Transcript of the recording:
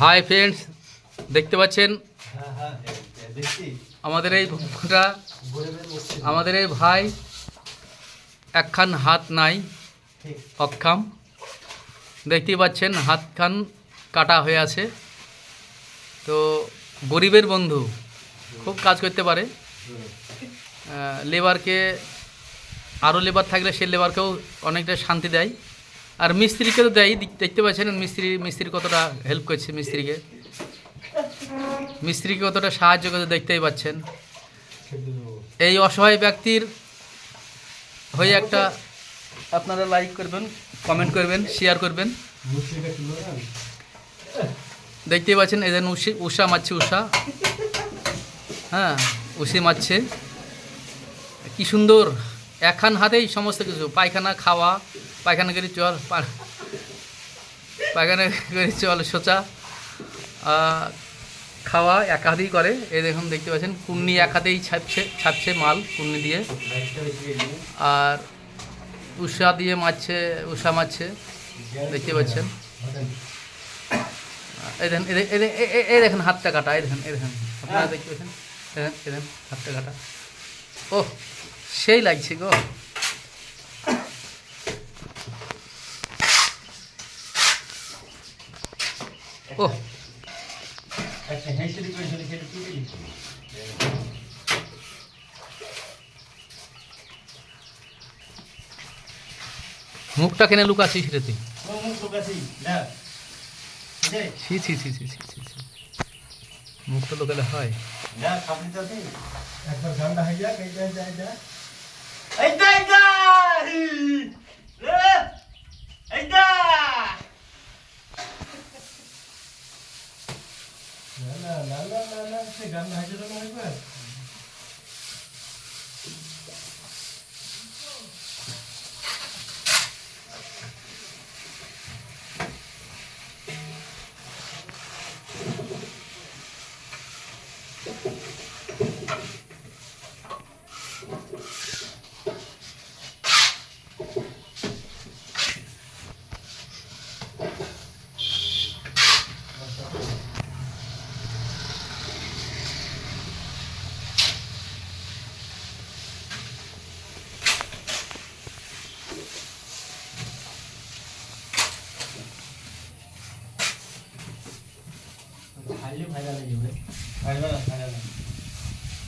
Hi friends দেখতে পাচ্ছেন? আমাদের এই মুক্তি আমাদের এই ভাই, একখান হাত নাই, অক্ষম। দেখতেই পাচ্ছেন, হাতখান কাটা হয়ে আছে। তো গরিবের বন্ধু, খুব কাজ করতে পারে। লেবারকে আরও লেবার থাকলে সে লেবারকেও অনেকটা শান্তি দেয়। আর মিস্ত্রিকেও দেয় দেখ- দেখতে পাচ্ছেন মিস্ত্রি মিস্ত্রি কতটা হেল্প করছে মিস্ত্রিকে। মিস্ত্রিকে কতটা সাহায্য করতে দেখতেই পাচ্ছেন। এই অসহায় ব্যক্তির হয়ে একটা আপনারা লাইক করবেন কমেন্ট করবেন শেয়ার করবেন। দেখতেই পাচ্ছেন এদের উষা মারছে, উষা। হ্যাঁ। উষি মারছে। কি সুন্দর। একখান হাতেই সমস্ত কিছু। পায়খানা, খাওয়া, পায়খানা করে চল পায়খানা করে চল সোচা। খাওয়া এক হাতেই করে। এই দেখুন, দেখতে পাচ্ছেন, কুন্নি এক হাতেই ছাপছে ছাপছে মাল কুন্নি দিয়ে। আর উষা দিয়ে মারছে, উষা মারছে। দেখতে পাচ্ছেন। এই দেখেন এই দেখেন, হাতটা কাটা, এই দেখেন এই দেখেন। আপনারা দেখতে পাচ্ছেন? এই দেখেন হাতটা কাটা ও সেই লাগছে গো। ও মুখটা কেনে লুকাছিস রে তুই? মুখ ছি ছি ছি ছি ছি ছি। ছি। মুখটা লুকালে হয়। না খাবি তো দে। একবার গানটা হয়ে যাক এই যা যা যা। এই দা এই দা এই দা না না না না না না সে গানটা হয়ে যাবে না একবার। খাইলে ভাইরাল হয়ে যাবে। Viral viral.